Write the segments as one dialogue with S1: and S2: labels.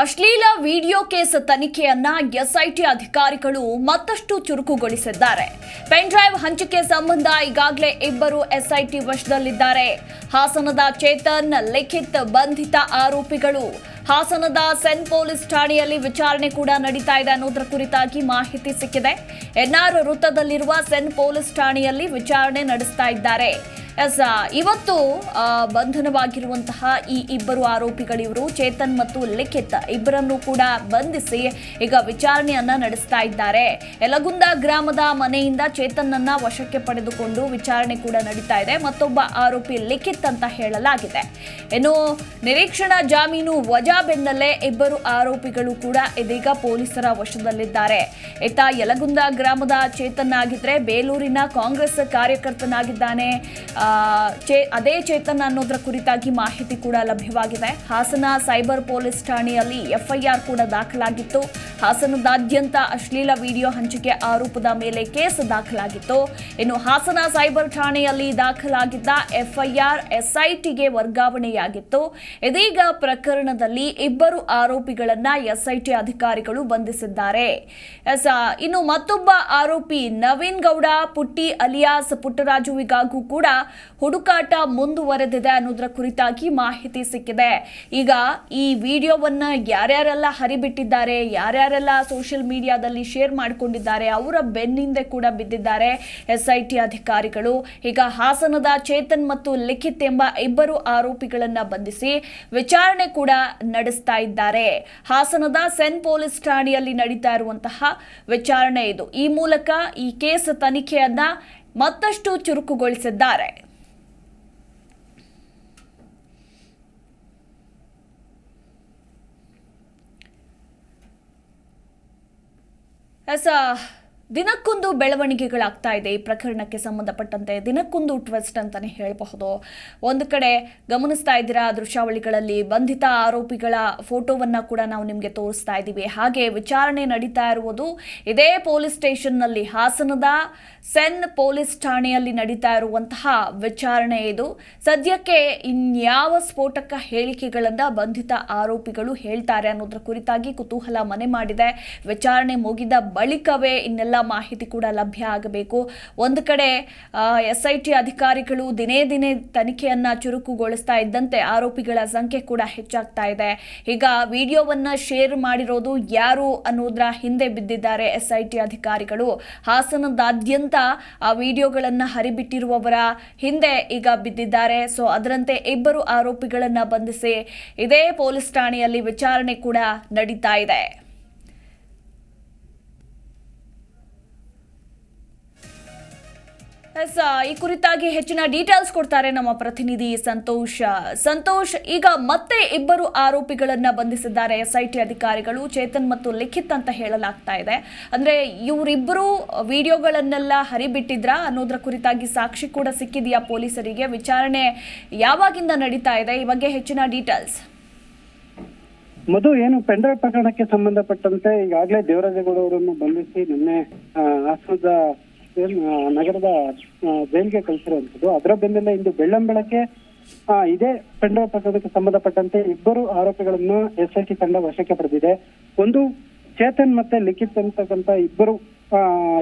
S1: ಅಶ್ಲೀಲ video case ತನಿಖೆಯನ್ನ SIT ಅಧಿಕಾರಿಗಳು ಮತ್ತಷ್ಟು ಚುರುಕುಗೊಳಿಸಿದ್ದಾರೆ. ಪೆನ್ ಡ್ರೈವ್ ಹಂಚಿಕೆ ಸಂಬಂಧ ಈಗಾಗಲೇ ಇಬ್ಬರು ಎಸ್ಐಟಿ ವಶದಲ್ಲಿದ್ದಾರೆ. ಹಾಸನದ ಚೇತನ್ ಲಿಖಿತ್ ಬಂಧಿತ ಆರೋಪಿಗಳು. ಹಾಸನದ ಸೆನ್ ಪೊಲೀಸ್ ಠಾಣೆಯಲ್ಲಿ ವಿಚಾರಣೆ ಕೂಡ ನಡೀತಾ ಇದೆ ಅನ್ನೋದರ ಕುರಿತಾಗಿ ಮಾಹಿತಿ ಸಿಕ್ಕಿದೆ. ಎನ್ಆರ್ ವೃತ್ತದಲ್ಲಿರುವ ಸೆನ್ ಪೊಲೀಸ್ ಠಾಣೆಯಲ್ಲಿ ವಿಚಾರಣೆ ನಡೆಸ್ತಾ ಇದ್ದಾರೆ. ಎಸ್ ಇವತ್ತು ಬಂಧನವಾಗಿರುವಂತಹ ಈ ಇಬ್ಬರು ಆರೋಪಿಗಳಿವರು ಚೇತನ್ ಮತ್ತು ಲಿಖಿತ್ ಇಬ್ಬರನ್ನು ಕೂಡ ಬಂಧಿಸಿ ಈಗ ವಿಚಾರಣೆಯನ್ನ ನಡೆಸ್ತಾ ಇದ್ದಾರೆ. ಯಲಗುಂದ ಗ್ರಾಮದ ಮನೆಯಿಂದ ಚೇತನ್ನನ್ನ ವಶಕ್ಕೆ ಪಡೆದುಕೊಂಡು ವಿಚಾರಣೆ ಕೂಡ ನಡೀತಾ ಇದೆ. ಮತ್ತೊಬ್ಬ ಆರೋಪಿ ಲಿಖಿತ್ ಅಂತ ಹೇಳಲಾಗಿದೆ. ಇನ್ನು ನಿರೀಕ್ಷಣಾ ಜಾಮೀನು ವಜಾ ಬೆನ್ನಲ್ಲೇ ಇಬ್ಬರು ಆರೋಪಿಗಳು ಕೂಡ ಇದೀಗ ಪೊಲೀಸರ ವಶದಲ್ಲಿದ್ದಾರೆ. ಇತ್ತ ಯಲಗುಂದ ಗ್ರಾಮದ ಚೇತನ್ ಆಗಿದ್ರೆ ಬೇಲೂರಿನ ಕಾಂಗ್ರೆಸ್ ಕಾರ್ಯಕರ್ತನಾಗಿದ್ದಾನೆ. ಚೇ- ಅದೇ ಚೇತನ್ ಅನ್ನೋದರ ಕುರಿತಾಗಿ ಮಾಹಿತಿ ಕೂಡ ಲಭ್ಯವಾಗಿದೆ. ಹಾಸನ ಸೈಬರ್ ಪೊಲೀಸ್ ಠಾಣೆಯಲ್ಲಿ ಎಫ್ಐಆರ್ ಕೂಡ ದಾಖಲಾಗಿತ್ತು. ಹಾಸನದಾದ್ಯಂತ ಅಶ್ಲೀಲ ವಿಡಿಯೋ ಹಂಚಿಕೆ ಆರೋಪದ ಮೇಲೆ ಕೇಸ್ ದಾಖಲಾಗಿತ್ತು. ಇನ್ನು ಹಾಸನ ಸೈಬರ್ ಠಾಣೆಯಲ್ಲಿ ದಾಖಲಾಗಿದ್ದ ಎಫ್ಐಆರ್ ಎಸ್ಐಟಿಗೆ ವರ್ಗಾವಣೆಯಾಗಿತ್ತು. ಇದೀಗ ಪ್ರಕರಣದಲ್ಲಿ ಇಬ್ಬರು ಆರೋಪಿಗಳನ್ನ ಎಸ್ಐಟಿ ಅಧಿಕಾರಿಗಳು ಬಂಧಿಸಿದ್ದಾರೆ. ಇನ್ನು ಮತ್ತೊಬ್ಬ ಆರೋಪಿ ನವೀನ್ ಗೌಡ, ಪುಟ್ಟಿ ಅಲಿಯಾಸ್ ಪುಟ್ಟರಾಜುವಿಗಾಗೂ ಕೂಡ ಹುಡುಕಾಟ ಮುಂದುವರೆದಿದೆ ಅನ್ನೋದರ ಕುರಿತಾಗಿ ಮಾಹಿತಿ ಸಿಕ್ಕಿದೆ. ಈಗ ಈ ವಿಡಿಯೋವನ್ನ ಯಾರ್ಯಾರೆಲ್ಲ ಹರಿಬಿಟ್ಟಿದ್ದಾರೆ ಯಾರ್ಯಾರೆಲ್ಲ ಸೋಷಿಯಲ್ ಮೀಡಿಯಾದಲ್ಲಿ ಶೇರ್ ಮಾಡಿಕೊಂಡಿದ್ದಾರೆ, ಅವರ ಬೆನ್ನಿಂದೆ ಕೂಡ ಬಿದ್ದಿದ್ದಾರೆ ಎಸ್ಐಟಿ ಅಧಿಕಾರಿಗಳು. ಈಗ ಹಾಸನದ ಚೇತನ್ ಮತ್ತು ಲಿಖಿತ್ ಎಂಬ ಇಬ್ಬರು ಆರೋಪಿಗಳನ್ನ ಬಂಧಿಸಿ ವಿಚಾರಣೆ ಕೂಡ ನಡೆಸ್ತಾ ಇದ್ದಾರೆ. ಹಾಸನದ ಸೆನ್ ಪೊಲೀಸ್ ಠಾಣೆಯಲ್ಲಿ ನಡೀತಾ ಇರುವಂತಹ ವಿಚಾರಣೆ ಇದು. ಈ ಮೂಲಕ ಈ ಕೇಸ್ ತನಿಖೆಯನ್ನ ಮತ್ತಷ್ಟು ಚುರುಕುಗೊಳಿಸಿದ್ದಾರೆ. ಎಸ್ ಆ, ದಿನಕ್ಕೊಂದು ಬೆಳವಣಿಗೆಗಳಾಗ್ತಾ ಇದೆ ಈ ಪ್ರಕರಣಕ್ಕೆ ಸಂಬಂಧಪಟ್ಟಂತೆ. ದಿನಕ್ಕೊಂದು ಟ್ವಿಸ್ಟ್ ಅಂತಾನೆ ಹೇಳಬಹುದು. ಒಂದು ಕಡೆ ಗಮನಿಸ್ತಾ ಇದ್ದೀರಾ ದೃಶ್ಯಾವಳಿಗಳಲ್ಲಿ ಬಂಧಿತ ಆರೋಪಿಗಳ ಫೋಟೋವನ್ನ ಕೂಡ ನಾವು ನಿಮಗೆ ತೋರಿಸ್ತಾ ಇದ್ದೀವಿ. ಹಾಗೆ ವಿಚಾರಣೆ ನಡೀತಾ ಇರುವುದು ಇದೇ ಪೊಲೀಸ್ ಸ್ಟೇಷನ್ನಲ್ಲಿ. ಹಾಸನದ ಸೆನ್ ಪೊಲೀಸ್ ಠಾಣೆಯಲ್ಲಿ ನಡೀತಾ ಇರುವಂತಹ ವಿಚಾರಣೆ ಇದು. ಸದ್ಯಕ್ಕೆ ಇನ್ಯಾವ ಸ್ಫೋಟಕ ಹೇಳಿಕೆಗಳನ್ನ ಬಂಧಿತ ಆರೋಪಿಗಳು ಹೇಳ್ತಾರೆ ಅನ್ನೋದ್ರ ಕುರಿತಾಗಿ ಕುತೂಹಲ ಮನೆ ಮಾಡಿದೆ. ವಿಚಾರಣೆ ಮುಗಿದ ಬಳಿಕವೇ ಇನ್ನೆಲ್ಲ ಮಾಹಿತಿ ಕೂಡ ಲಭ್ಯ ಆಗಬೇಕು. ಒಂದು ಕಡೆ ಎಸ್ ಐ ಟಿ ಅಧಿಕಾರಿಗಳು ದಿನೇ ದಿನೇ ತನಿಖೆಯನ್ನು ಚುರುಕುಗೊಳಿಸ್ತಾ ಇದ್ದಂತೆ ಆರೋಪಿಗಳ ಸಂಖ್ಯೆ ಕೂಡ ಹೆಚ್ಚಾಗ್ತಾ ಇದೆ. ಈಗ ವಿಡಿಯೋವನ್ನ ಶೇರ್ ಮಾಡಿರೋದು ಯಾರು ಅನ್ನೋದ್ರ ಹಿಂದೆ ಬಿದ್ದಿದ್ದಾರೆ ಎಸ್ ಐ ಟಿ ಅಧಿಕಾರಿಗಳು. ಹಾಸನದಾದ್ಯಂತ ಆ ವಿಡಿಯೋಗಳನ್ನ ಹರಿಬಿಟ್ಟಿರುವವರ ಹಿಂದೆ ಈಗ ಬಿದ್ದಿದ್ದಾರೆ. ಸೊ ಅದರಂತೆ ಇಬ್ಬರು ಆರೋಪಿಗಳನ್ನ ಬಂಧಿಸಿ, ಇದೇ ಪೊಲೀಸ್ ಠಾಣೆಯಲ್ಲಿ ವಿಚಾರಣೆ ಕೂಡ ನಡೀತಾ ಇದೆ. ಈ ಕುರಿತಾಗಿ ಹೆಚ್ಚಿನ ಡೀಟೇಲ್ಸ್ ಕೊಡ್ತಾರೆ ನಮ್ಮ ಪ್ರತಿನಿಧಿ ಸಂತೋಷ್. ಸಂತೋಷ್, ಈಗ ಮತ್ತೆ ಇಬ್ಬರು ಆರೋಪಿಗಳನ್ನ ಬಂಧಿಸಿದ್ದಾರೆ. ಎಸ್ಐಟಿ ಅಧಿಕಾರಿಗಳು ಚೇತನ್ ಮತ್ತು ಲಿಖಿತ್ ಅಂತ ಹೇಳಲಾಗ್ತಾ ಇದೆ. ಅಂದ್ರೆ ಇವರಿಬ್ಬರು ವಿಡಿಯೋಗಳನ್ನೆಲ್ಲ ಹರಿಬಿಟ್ಟಿದ್ರ ಅನ್ನೋದ್ರ ಕುರಿತಾಗಿ ಸಾಕ್ಷಿ ಕೂಡ ಸಿಕ್ಕಿದೆಯಾ ಪೊಲೀಸರಿಗೆ? ವಿಚಾರಣೆ ಯಾವಾಗಿಂದ ನಡೀತಾ ಇದೆ? ಈ ಬಗ್ಗೆ ಹೆಚ್ಚಿನ ಡೀಟೇಲ್ಸ್
S2: ಮಧು, ಏನು ಪೆಂಡ್ರ ಪ್ರಕರಣಕ್ಕೆ ಸಂಬಂಧಪಟ್ಟಂತೆ ಈಗಾಗಲೇ ದೇವರಾಜೇಗೌಡ ಅವರನ್ನು ಬಂಧಿಸಿ ನಿನ್ನೆ ಆಸ್ಪದ ನಗರದ ಜೈಲಿಗೆ ಕಳಿಸಿರುವಂತದ್ದು ಅದರ ಬೆನ್ನಲ್ಲೇ ಇಂದು ಬೆಳ್ಳಂಬೆಳಕ್ಕೆ ಇದೇ ಪೆಂಡ್ರ ಪ್ರಕರಣಕ್ಕೆ ಸಂಬಂಧಪಟ್ಟಂತೆ ಇಬ್ಬರು ಆರೋಪಿಗಳನ್ನು ಎಸ್ಐಟಿ ತಂಡ ವಶಕ್ಕೆ ಪಡೆದಿದೆ. ಒಂದು ಚೇತನ್ ಮತ್ತೆ ಲಿಖಿತ್ ಅಂತಕ್ಕಂತ ಇಬ್ಬರು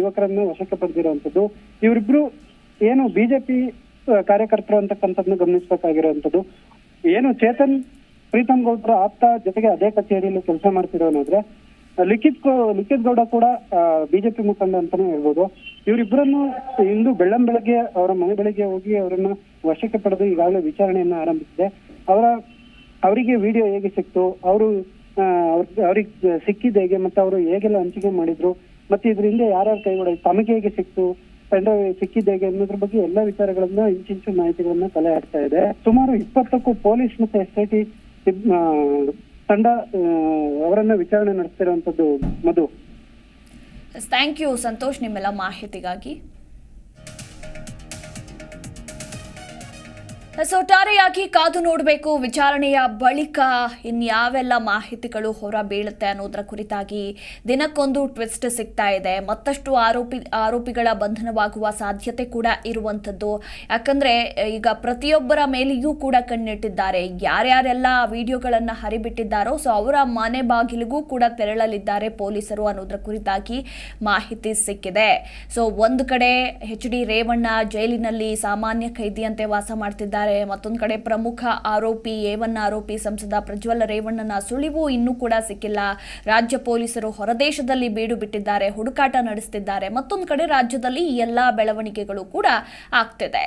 S2: ಯುವಕರನ್ನು ವಶಕ್ಕೆ ಪಡೆದಿರುವಂತದ್ದು ಇವರಿಬ್ರು ಏನು ಬಿಜೆಪಿ ಕಾರ್ಯಕರ್ತರು ಅಂತಕ್ಕಂಥದ್ನ ಗಮನಿಸಬೇಕಾಗಿರುವಂತದ್ದು ಏನು ಚೇತನ್, ಪ್ರೀತಮ್ ಗೌಡ್ರ ಆಪ್ತ, ಜೊತೆಗೆ ಅದೇ ಕಚೇರಿಯಲ್ಲಿ ಕೆಲಸ ಮಾಡ್ತಿರೋನಾದ್ರೆ, ಲಿಖಿತ್ ಲಿಖಿತ್ ಗೌಡ ಕೂಡ ಬಿಜೆಪಿ ಮುಖಂಡ ಅಂತಾನೆ ಹೇಳ್ಬೋದು. ಇವರಿಬ್ಬರನ್ನು ಇಂದು ಬೆಳ್ಳಂ ಬೆಳಗ್ಗೆ, ಅವರ ಮನೆ ಬೆಳಗ್ಗೆ ಹೋಗಿ ಅವರನ್ನ ವಶಕ್ಕೆ ಪಡೆದು ಈಗಾಗಲೇ ವಿಚಾರಣೆಯನ್ನ ಆರಂಭಿಸಿದೆ. ಅವರ, ಅವರಿಗೆ ವಿಡಿಯೋ ಹೇಗೆ ಸಿಕ್ತು, ಅವರು ಅವ್ರಿಗೆ ಸಿಕ್ಕಿದ ಹೇಗೆ, ಮತ್ತೆ ಅವರು ಹೇಗೆಲ್ಲ ಹಂಚಿಕೆ ಮಾಡಿದ್ರು, ಮತ್ತೆ ಇದರಿಂದ ಯಾರ್ಯಾರು ಕೈಗೊಳ್ಳಿ ತಮಗೆ ಹೇಗೆ ಸಿಕ್ತು ತಂಡ ಸಿಕ್ಕಿದ್ದ ಹೇಗೆ ಅನ್ನೋದ್ರ ಬಗ್ಗೆ ಎಲ್ಲಾ ವಿಚಾರಗಳನ್ನ ಇಂಚಿಂಚು ಮಾಹಿತಿಗಳನ್ನ ಕಲೆ ಹಾಕ್ತಾ ಇದೆ. ಸುಮಾರು ಇಪ್ಪತ್ತಕ್ಕೂ ಪೊಲೀಸ್ ಮತ್ತೆ ಎಸ್ ಐ ಟಿ ತಂಡ ಅವರನ್ನ ವಿಚಾರಣೆ ನಡೆಸ್ತಿರುವಂತದ್ದು ಮಧು
S1: ಥ್ಯಾಂಕ್ ಯು ಸಂತೋಷ್ ನಿಮ್ಮೆಲ್ಲ ಮಾಹಿತಿಗಾಗಿ. ಸೊ ಒಟ್ಟಾರೆಯಾಗಿ ಕಾದು ನೋಡಬೇಕು. ವಿಚಾರಣೆಯ ಬಳಿಕ ಇನ್ಯಾವೆಲ್ಲ ಮಾಹಿತಿಗಳು ಹೊರ ಬೀಳುತ್ತೆ ಅನ್ನೋದರ ಕುರಿತಾಗಿ ದಿನಕ್ಕೊಂದು ಟ್ವಿಸ್ಟ್ ಸಿಗ್ತಾ ಇದೆ. ಮತ್ತಷ್ಟು ಆರೋಪಿ, ಆರೋಪಿಗಳ ಬಂಧನವಾಗುವ ಸಾಧ್ಯತೆ ಕೂಡ ಇರುವಂಥದ್ದು. ಯಾಕಂದ್ರೆ, ಈಗ ಪ್ರತಿಯೊಬ್ಬರ ಮೇಲೆಯೂ ಕೂಡ ಕಣ್ಣಿಟ್ಟಿದ್ದಾರೆ. ಯಾರ್ಯಾರೆಲ್ಲ ವಿಡಿಯೋಗಳನ್ನು ಹರಿಬಿಟ್ಟಿದ್ದಾರೋ ಸೊ ಅವರ ಮನೆ ಬಾಗಿಲಿಗೂ ಕೂಡ ತೆರಳಲಿದ್ದಾರೆ ಪೊಲೀಸರು ಅನ್ನೋದರ ಕುರಿತಾಗಿ ಮಾಹಿತಿ ಸಿಕ್ಕಿದೆ. ಸೊ ಒಂದು ಕಡೆ ಎಚ್ ಡಿ ರೇವಣ್ಣ ಜೈಲಿನಲ್ಲಿ ಸಾಮಾನ್ಯ ಖೈದಿಯಂತೆ ವಾಸ ಮಾಡ್ತಿದ್ದಾರೆ. ಮತ್ತೊಂದು ಕಡೆ ಪ್ರಮುಖ ಆರೋಪಿ ಏವನ್ ಆರೋಪಿ ಸಂಸದ ಪ್ರಜ್ವಲ್ ರೇವಣ್ಣನ ಸುಳಿವು ಇನ್ನೂ ಕೂಡ ಸಿಕ್ಕಿಲ್ಲ. ರಾಜ್ಯ ಪೊಲೀಸರು ಹೊರದೇಶದಲ್ಲಿ ಬೀಡು ಬಿಟ್ಟಿದ್ದಾರೆ, ಹುಡುಕಾಟ ನಡೆಸುತ್ತಿದ್ದಾರೆ ಮತ್ತೊಂದು ಕಡೆ ರಾಜ್ಯದಲ್ಲಿ ಈ ಎಲ್ಲಾ ಬೆಳವಣಿಗೆಗಳು ಕೂಡ ಆಗ್ತಿದೆ.